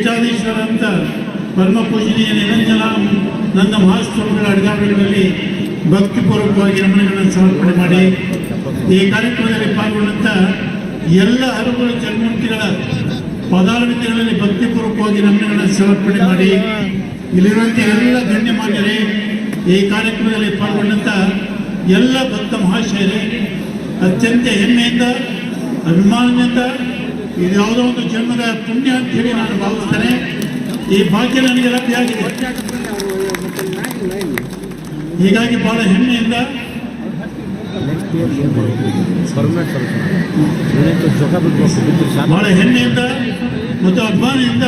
ಪೀಠಾಧೀಶ್ವರ ಅಂತ ಪರಮ ಪೂಜನೀಯ ನಿರಂಜನ ನನ್ನ ಮಹಾಸ್ವಾಮಿಗಳ ಅಡಿಗಾಡುಗಳಲ್ಲಿ ಭಕ್ತಿಪೂರ್ವಕವಾಗಿ ನಮನಗಳನ್ನು ಸಮರ್ಪಣೆ ಮಾಡಿ ಈ ಕಾರ್ಯಕ್ರಮದಲ್ಲಿ ಪಾಲ್ಗೊಂಡಂಥ ಎಲ್ಲ ಹರುಗಳು ಜನ್ಮೂರ್ತಿಗಳ ಭಕ್ತಿ ಭಕ್ತಿಪೂರ್ವಕವಾಗಿ ನಮನಗಳನ್ನು ಸಮರ್ಪಣೆ ಮಾಡಿ ಇಲ್ಲಿರುವಂಥ ಎಲ್ಲ ಗಣ್ಯಮಾನ್ಯರೇ, ಈ ಕಾರ್ಯಕ್ರಮದಲ್ಲಿ ಪಾಲ್ಗೊಂಡಂಥ ಎಲ್ಲ ಭಕ್ತ ಮಹಾಶಯರೇ, ಅತ್ಯಂತ ಹೆಮ್ಮೆಯಿಂದ, ಅಭಿಮಾನದಿಂದ ಇದು ಯಾವುದೋ ಒಂದು ಜನ್ಮದ ಪುಣ್ಯ ಅಂತೇಳಿ ನಾನು ಭಾವಿಸ್ತೇನೆ. ಈ ಭಾಗ್ಯ ನನಗೆ ಲಭ್ಯಾಗಿದೆ ಹೀಗಾಗಿ ಬಹಳ ಹೆಮ್ಮೆಯಿಂದ ಬಹಳ ಹೆಮ್ಮೆಯಿಂದ ಮತ್ತು ಅಭಿಮಾನದಿಂದ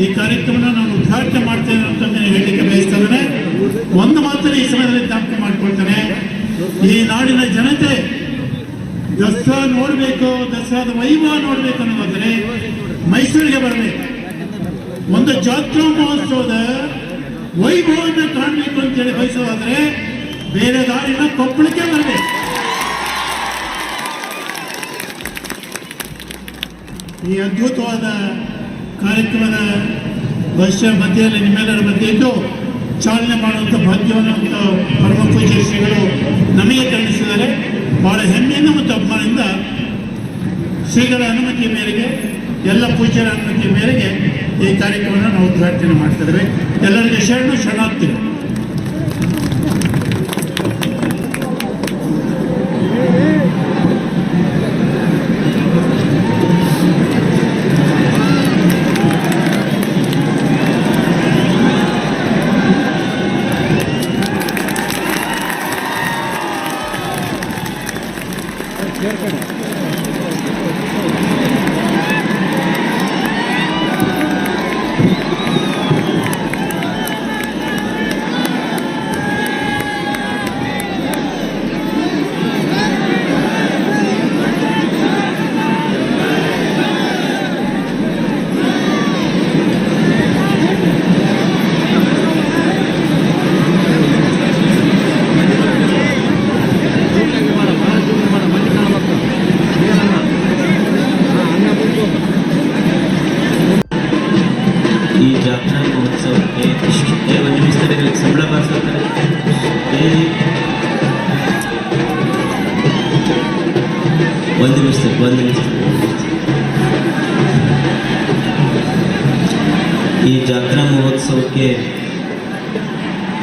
ಈ ಕಾರ್ಯಕ್ರಮನ ನಾನು ಉದ್ಘಾಟನೆ ಮಾಡ್ತೇನೆ ಅಂತ ಹೇಳಲಿಕ್ಕೆ ಬಯಸ್ತೇನೆ. ಒಂದು ಮಾತ್ರ ಈ ಸಮಯದಲ್ಲಿ ಜ್ಞಾಪಕ ಮಾಡ್ಕೊಳ್ತೇನೆ. ಈ ನಾಡಿನ ಜನತೆ ದಸರಾ ನೋಡಬೇಕು, ದಸರಾದ ವೈಭವ ನೋಡಬೇಕು ಅನ್ನೋದಾದರೆ ಮೈಸೂರಿಗೆ ಬರಬೇಕು. ಒಂದು ಜಾತ್ರಾ ಮಹೋತ್ಸವದ ವೈಭವವನ್ನು ಕಾಣಬೇಕು ಅಂತೇಳಿ ಬಯಸೋದಾದ್ರೆ ಬೇರೆ ದಾರಿನ ಕೊಪ್ಪಳಕ್ಕೆ ಬರಬೇಕು. ಈ ಅದ್ಭುತವಾದ ಕಾರ್ಯಕ್ರಮದ ವರ್ಷ ಮಧ್ಯದಲ್ಲಿ ನಿಮ್ಮೆಲ್ಲರ ಮಧ್ಯೆ ಇದ್ದು ಚಾಲನೆ ಮಾಡುವಂಥ ಭಾಗ್ಯವನ್ನು ಪರಮ ಪೂಜೆ ಶ್ರೀಗಳು ನಮಗೆ ಕರುಣಿಸಿದ್ದಾರೆ ಬಹಳ ಹೆಮ್ಮೆಯಿಂದ ಮತ್ತು ಅಭಿಮಾನದಿಂದ ಶ್ರೀಗಳ ಅನುಮತಿ ಮೇರೆಗೆ, ಎಲ್ಲ ಪೂಜ್ಯರ ಅನುಮತಿ ಮೇರೆಗೆ ಈ ಕಾರ್ಯಕ್ರಮವನ್ನು ನಾವು ಉದ್ಘಾಟನೆ ಮಾಡ್ತಿದ್ದೇವೆ ಎಲ್ಲರಿಗೆ ಶರಣು, ಶರಣಾರ್ಥಿಗಳು.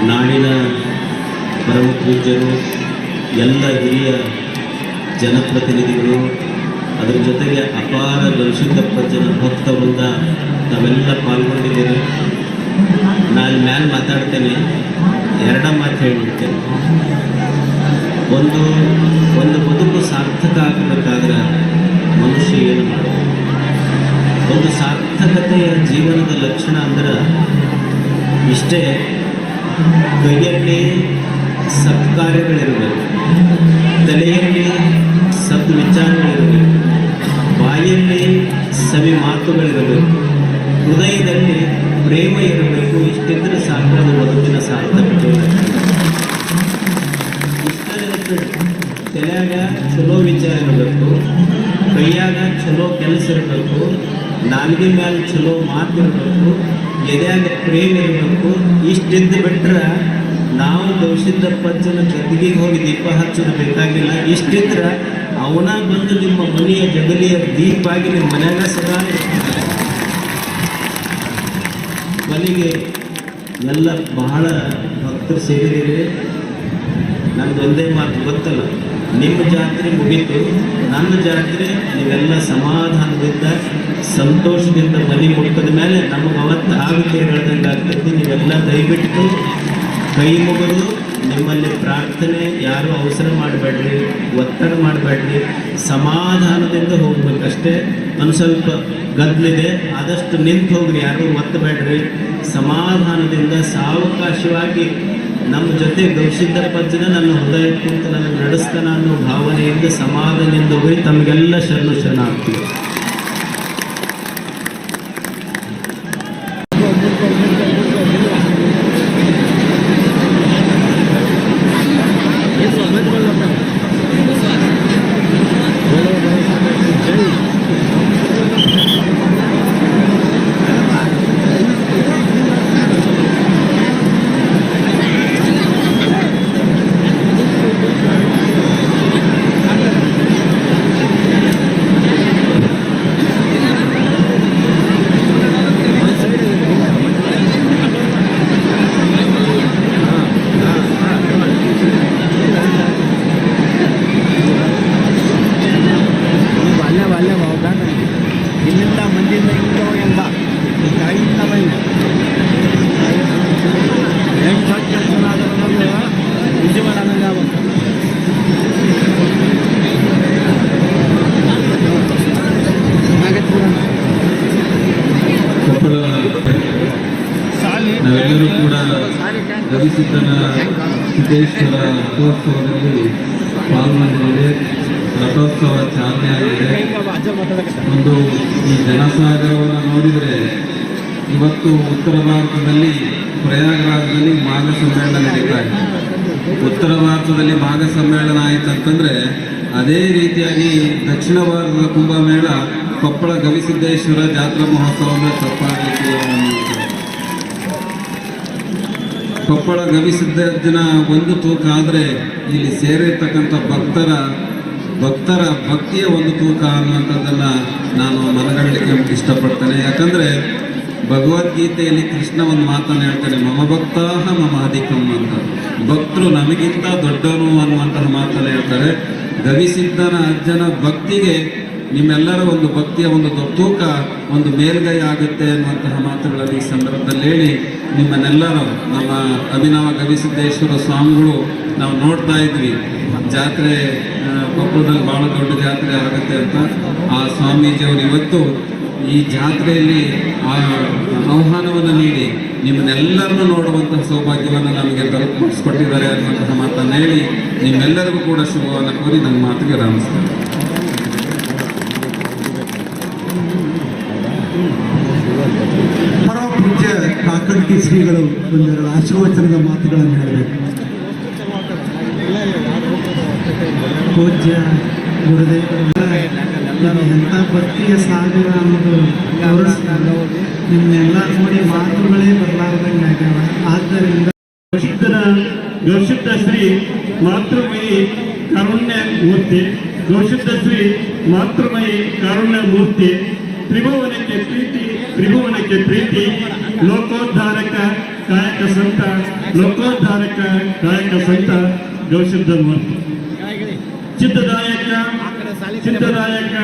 ನಾಡಿನ ಪರಮ ಪೂಜ್ಯರು, ಎಲ್ಲ ಹಿರಿಯ ಜನಪ್ರತಿನಿಧಿಗಳು, ಅದರ ಜೊತೆಗೆ ಅಪಾರ ಗವಿಸಿದ್ದಪ್ಪ ಜನ ಭಕ್ತ ವೃಂದ ತಾವೆಲ್ಲ ನಾನು ಮ್ಯಾಲೆ ಮಾತಾಡ್ತೇನೆ. ಎರಡ ಮಾತು ಹೇಳ್ಬಿಡ್ತೇನೆ. ಒಂದು ಒಂದು ಬದುಕು ಸಾರ್ಥಕ ಆಗಬೇಕಾದ್ರೆ ಮನುಷ್ಯ ಏನು ಮಾಡಬೇಕು? ಒಂದು ಸಾರ್ಥಕತೆಯ ಜೀವನದ ಲಕ್ಷಣ ಅಂದ್ರೆ ಇಷ್ಟೇ. ಕೈಯಲ್ಲಿ ಸತ್ಕಾರ್ಯಗಳಿರಬೇಕು. ತಲೆಯಲ್ಲಿ ಸದ್ವಿಚಾರಗಳಿರಬೇಕು ಬಾಯಲ್ಲಿ ಸವಿ ಮಾತುಗಳಿರಬೇಕು. ಹೃದಯದಲ್ಲಿ ಪ್ರೇಮ ಇರಬೇಕು. ಇಷ್ಟಿದ್ರೆ ಸಾಕು ಅದು ಬದುಕಿನ ಸಾರ್ಥಕತೆ. ತಲೆಯಾಗ ಚಲೋ ವಿಚಾರ ಇರಬೇಕು. ಕೈಯಾಗ ಚಲೋ ಕೆಲಸ ಇರಬೇಕು. ನಾಲ್ಗೆ ಮ್ಯಾಲೆ ಚಲೋ ಮಾತು ಇರಬೇಕು ಎದೆಯಾಗ ಪ್ರೇಮ ಇರಬೇಕು ಇಷ್ಟಿದ್ದು ಬಿಟ್ರೆ ನಾವು ಪಂಚನ ಗದ್ದಿಗೆ ಹೋಗಿ ದೀಪ ಹಚ್ಚೋದು ಬೇಕಾಗಿಲ್ಲ. ಇಷ್ಟಿದ್ರೆ ಅವನ ಬಂದು ನಿಮ್ಮ ಮನೆಯ ಜಗಲಿಯ ದೀಪ ಆಗಿ ನಿಮ್ಮ ಮನ್ಯಾಗ ಸದಾ ಇರ್ತಾರೆ ಮನೆಗೆ ಎಲ್ಲ ಬಹಳ ಭಕ್ತರು ಸೇರಿದ್ದೀರಿ ನಂದು ಒಂದೇ ಮಾತು ಗೊತ್ತಲ್ಲ, ನಿಮ್ಮ ಜಾತ್ರೆ ಮುಗೀತು, ನನ್ನ ಜಾತ್ರೆ ನೀವೆಲ್ಲ ಸಮಾಧಾನದಿಂದ ಸಂತೋಷದಿಂದ ಮನೆ ಮುಟ್ಟದ ಮೇಲೆ ನಮಗೆ ಅವತ್ತು ಆಗುತ್ತೆ ಹೇಳ್ದಂಗೆ ಆಗ್ತೈತಿ. ನೀವೆಲ್ಲ ದಯವಿಟ್ಟು ಕೈ ಮುಗಿದು ನಿಮ್ಮಲ್ಲಿ ಪ್ರಾರ್ಥನೆ, ಯಾರು ಅವಸರ ಮಾಡಬೇಡ್ರಿ, ಒತ್ತಡ ಮಾಡಬೇಡ್ರಿ, ಸಮಾಧಾನದಿಂದ ಹೋಗ್ಬೇಕಷ್ಟೇ. ಒಂದು ಸ್ವಲ್ಪ ಗದ್ದಲಿದೆ, ಆದಷ್ಟು ನಿಂತು ಹೋಗ್ರಿ, ಯಾರು ಒತ್ತಬೇಡ್ರಿ. ಸಮಾಧಾನದಿಂದ ಸಾವಕಾಶವಾಗಿ ನಮ್ಮ ಜೊತೆ ಗೌಸಿದ್ದಪ್ಪಜ್ಜನ ನನ್ನ ಹೃದಯ ಕುಂತ ನನಗೆ ನಡೆಸ್ತಾನ ಅನ್ನೋ ಭಾವನೆಯಿಂದ ಸಮಾಧಾನದಿಂದ ಹೋಗಿ ತಮಗೆಲ್ಲ ಶರಣು hindi na ikaw yung back. Kahit naman yan. Yung shotgun sa nasa naman nyo ha, hindi wala nang lawag. Magat po naman. ನಾವೆಲ್ಲರೂ ಕೂಡ ರವಿಸಿದ್ದನ ಸಿದ್ದೇಶ್ವರ ಮಹೋತ್ಸವದಲ್ಲಿ ಪಾಲ್ಗೊಂಡಿದ್ದೇವೆ ರಥೋತ್ಸವ ಚಾಲನೆ ಆಗಿದೆ ಒಂದು ಈ ಜನಸಾಗರವನ್ನು ನೋಡಿದರೆ ಇವತ್ತು ಉತ್ತರ ಭಾರತದಲ್ಲಿ ಪ್ರಯಾಗರಾಜದಲ್ಲಿ ಮಾಘ ಸಮ್ಮೇಳನ ನಡೀತಾ ಇದೆ. ಉತ್ತರ ಭಾರತದಲ್ಲಿ ಮಾಘ ಸಮ್ಮೇಳನ ಆಯಿತು ಅಂತಂದ್ರೆ ಅದೇ ರೀತಿಯಾಗಿ ದಕ್ಷಿಣ ಭಾರತದ ಕುಂಭಮೇಳ ಕೊಪ್ಪಳ ಗವಿಸಿದ್ದೇಶ್ವರ ಜಾತ್ರಾ ಮಹೋತ್ಸವದ ತಪ್ಪಾಗಲಿಕ್ಕೆ ಕೊಪ್ಪಳ ಗವಿಸಿದ್ದಜ್ಜನ ಒಂದು ತೂಕ ಆದರೆ ಇಲ್ಲಿ ಸೇರಿರ್ತಕ್ಕಂಥ ಭಕ್ತರ ಭಕ್ತರ ಭಕ್ತಿಯ ಒಂದು ತೂಕ ಅನ್ನುವಂಥದ್ದನ್ನು ನಾನು ಮನಗಂಡಲಿಕ್ಕೆ ಇಷ್ಟಪಡ್ತೇನೆ. ಯಾಕಂದರೆ ಭಗವದ್ಗೀತೆಯಲ್ಲಿ ಕೃಷ್ಣ ಒಂದು ಮಾತನ್ನು ಹೇಳ್ತಾನೆ, ಮಮ ಭಕ್ತಾಹ ಮಮ ಅಧಿಕಂ ಅಂತ. ಭಕ್ತರು ನಮಗಿಂತ ದೊಡ್ಡವನು ಅನ್ನುವಂತಹ ಮಾತನ್ನು ಹೇಳ್ತಾರೆ. ಗವಿಸಿದ್ಧನ ಅಜ್ಜನ ಭಕ್ತಿಗೆ ನಿಮ್ಮೆಲ್ಲರ ಒಂದು ಭಕ್ತಿಯ ಒಂದು ತೂಕ ಒಂದು ಮೇಲ್ಗೈ ಆಗುತ್ತೆ ಅನ್ನುವಂತಹ ಮಾತುಗಳಲ್ಲಿ ಈ ಸಂದರ್ಭದಲ್ಲಿ ಹೇಳಿ ನಿಮ್ಮನ್ನೆಲ್ಲರೂ ನಮ್ಮ ಅಭಿನವ ಗವಿಸಿದ್ದೇಶ್ವರ ಸ್ವಾಮಿಗಳು ನಾವು ನೋಡ್ತಾ ಇದ್ವಿ. ಜಾತ್ರೆ ಕೊಪ್ಪಳದಲ್ಲಿ ಭಾಳ ದೊಡ್ಡ ಜಾತ್ರೆ ಆಗುತ್ತೆ ಅಂತ. ಆ ಸ್ವಾಮೀಜಿಯವರು ಇವತ್ತು ಈ ಜಾತ್ರೆಯಲ್ಲಿ ಆ ಆಹ್ವಾನವನ್ನು ನೀಡಿ ನಿಮ್ಮನ್ನೆಲ್ಲರನ್ನು ನೋಡುವಂತಹ ಸೌಭಾಗ್ಯವನ್ನು ನಮಗೆ ತಲುಪಿಸ್ಕೊಟ್ಟಿದ್ದಾರೆ ಅನ್ನುವಂತಹ ಮಾತನ್ನು ಹೇಳಿ ನಿಮ್ಮೆಲ್ಲರಿಗೂ ಕೂಡ ಶುಭವನ್ನು ಕೋರಿ ನನ್ನ ಮಾತಿಗೆ ರಾಮಿಸ್ತೇನೆ ಕಾಕಂಟಿ ಶ್ರೀಗಳು ಒಂದೆರಡು ಆಶೀರ್ವಚನದ ಮಾತುಗಳನ್ನು ಹೇಳಬೇಕು. ಪೂಜ್ಯ ಗುರುದೇವರ ಎಂಥ ಭಕ್ತಿಯ ಸಾಗರ ಅನ್ನೋದು ನಿಮ್ಮೆಲ್ಲ ನೋಡಿ ಮಾತುಗಳೇ ಬರಲಾರ್ದಂಗೆ ಆಗ್ಯಾವ. ಆದ್ದರಿಂದ ಪ್ರಸಿದ್ಧರ ಗೌಶುದ್ಧ ಶ್ರೀ ಮಾತೃಮಯಿ ಕಾರುಣ್ಯ ಮೂರ್ತಿ. ಗೌಶುದ್ಧ ಶ್ರೀ ಮಾತೃಮಯಿ ಕಾರುಣ್ಯ ಮೂರ್ತಿ. ತ್ರಿಭುವನಕ್ಕೆ ಪ್ರೀತಿ ತ್ರಿಭುವನಕ್ಕೆ ಪ್ರೀತಿ ಲೋಕೋದ್ಧಾರಕ ಕಾಯಕ ಸಂತ ಲೋಕೋದ್ಧಾರಕ ಕಾಯಕ ಸಂತ ಗೌಶುದ್ಧ ಮೂರ್ತಿ ಚಿತ್ತದಾಯಕ ಚಿತ್ತದಾಯಕ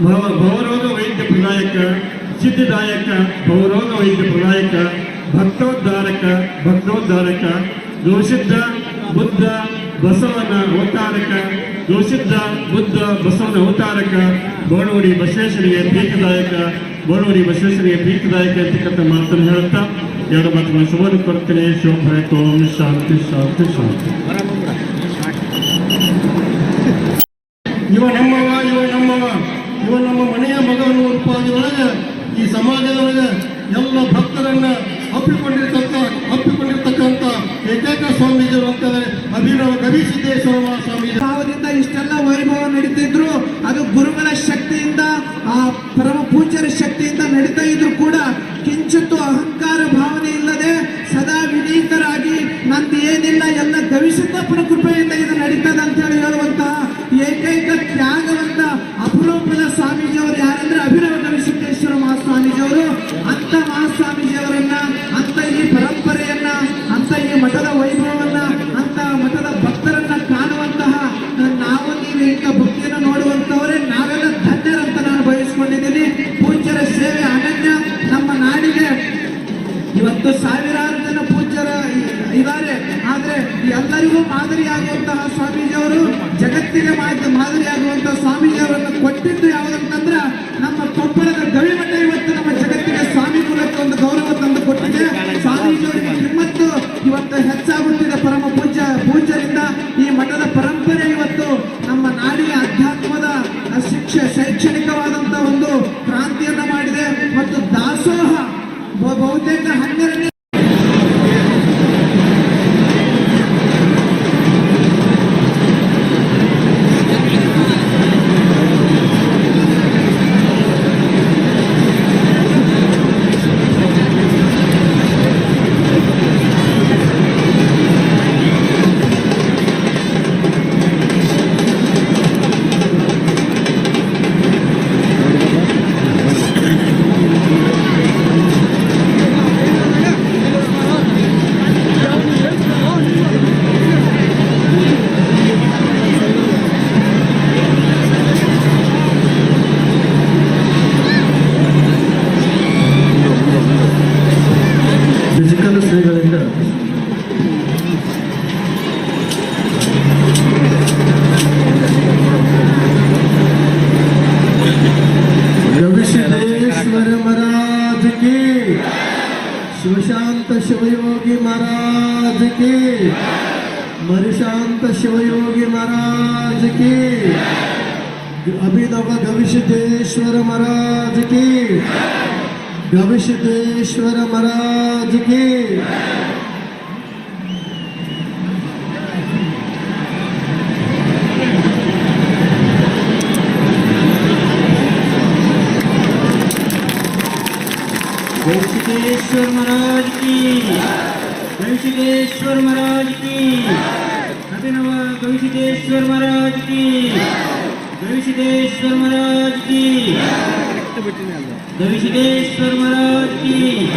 ಭವ ಭವರೋಗ ವೈದ್ಯ ಪ್ರದಾಯಕ ಸಿದ್ಧಿದಾಯಕ ಭವರೋಗ ವೈದ್ಯ ಪ್ರದಾಯಕ ಭಕ್ತೋದ್ಧಾರಕ ಭಕ್ತೋದ್ಧಾರಕ ಗೋಸಿದ್ಧ ಬುದ್ಧ ಬಸವನ ಅವತಾರಕ ಜೋಸಿದ್ಧ ಬುದ್ಧ ಬಸವನ ಅವತಾರಕ ಬೋಣೂರಿ ಬಸವೇಶ್ವರಿಗೆ ಪ್ರೀತಿದಾಯಕ ಬೋಣೂರಿ ಬಸವೇಶ್ವರಿಗೆ ಪ್ರೀತಿದಾಯಕ ಅಂತಕ್ಕಂಥ ಮಾತನ್ನು ಹೇಳುತ್ತಾ, ಎರಡು ಮಾತುಗಳ ಶುಭವನ್ನು ಕೊಡ್ತೇನೆ ಶೋಭಾಯಕ ಓಂ ಶಾಂತಿ ಶಾಂತಿ ಶಾಂತಿ. ಇವ ನಮ್ಮವ ಇವ ನಮ್ಮವ ಇವ ನಮ್ಮ ಮನೆಯ ಮಗನು ಉತ್ಪಾದಿಯೊಳಗೆ, ಈ ಸಮಾಜದೊಳಗೆ ಎಲ್ಲ ಭಕ್ತರನ್ನ ಅಪ್ಪಿಕೊಂಡಿರ್ತಕ್ಕ ಅಪ್ಪಿಕೊಂಡಿರ್ತಕ್ಕಂಥ ಏಕೈಕ ಸ್ವಾಮೀಜಿಯವರು ಅಂತಂದ್ರೆ ಅಭಿನವ ಗವಿಸಿದ್ದೇಶ್ವರ ಸ್ವಾಮೀಜಿ. ಭಾವದಿಂದ ಇಷ್ಟೆಲ್ಲ ವೈಭವ ನಡೀತಿದ್ರು, ಅದು ಗುರುಗಳ ಶಕ್ತಿಯಿಂದ, ಆ ಪರಮ ಪೂಜ್ಯರ ಶಕ್ತಿಯಿಂದ ನಡೀತಾ ಇದ್ರು ಕೂಡ ಕಿಂಚಿತ್ತು ಅಹಂಕಾರ ಭಾವನೆ ಇಲ್ಲದೆ ಸದಾ ವಿನೀತರಾಗಿ ನಂದು ಏನಿಲ್ಲ, ಎಲ್ಲ ಗವಿಸಿದ್ದಪ್ಪನ ಕೃಪೆಯಿಂದ ಇದು ನಡೀತದೆ ಅಂತ ಹೇಳಿ ಹೇಳುವಂತಹ ಏಕೈಕ ತ್ಯಾಗವಂತ ಅಪರೂಪದ ಸ್ವಾಮೀಜಿಯವರು ಯಾರಂದ್ರೆ ಅಭಿನವ ಗವಿಸಿದ್ದೇಶ್ವರ ಮಹಾಸ್ವಾಮೀಜಿಯವರು. ಅಂತ ಮಹಾಸ್ವಾಮೀಜಿಯವರನ್ನ ಜಗತ್ತಿಗೆ ಮಾದ- ಮಾದರಿಯಾಗುವಂತಹ ಸ್ವಾಮೀಜಿಯವರನ್ನು ರವಿಸಿದ್ದೇಶ್ವರ ಮಹಾರಾಜ್ ಕಿ ಶಿವಶಾಂತ ಶಿವಯೋಗಿ ಮಹಾರಾಜ ಕಿ ಮರಿಶಾಂತ ಶಿವಯೋಗಿ ಮಹಾರಾಜ ಕಿ ಅಭಿನವ ಗವಿಸಿದ್ದೇಶ್ವರ ಮಹಾರಾಜ ಕಿ वेंकटेश्वर महाराज की। वेंकटेश्वर महाराज की। अभिनव महाराज की। वेंकटेश्वर महाराज की। वेंकटेश्वर महाराज की।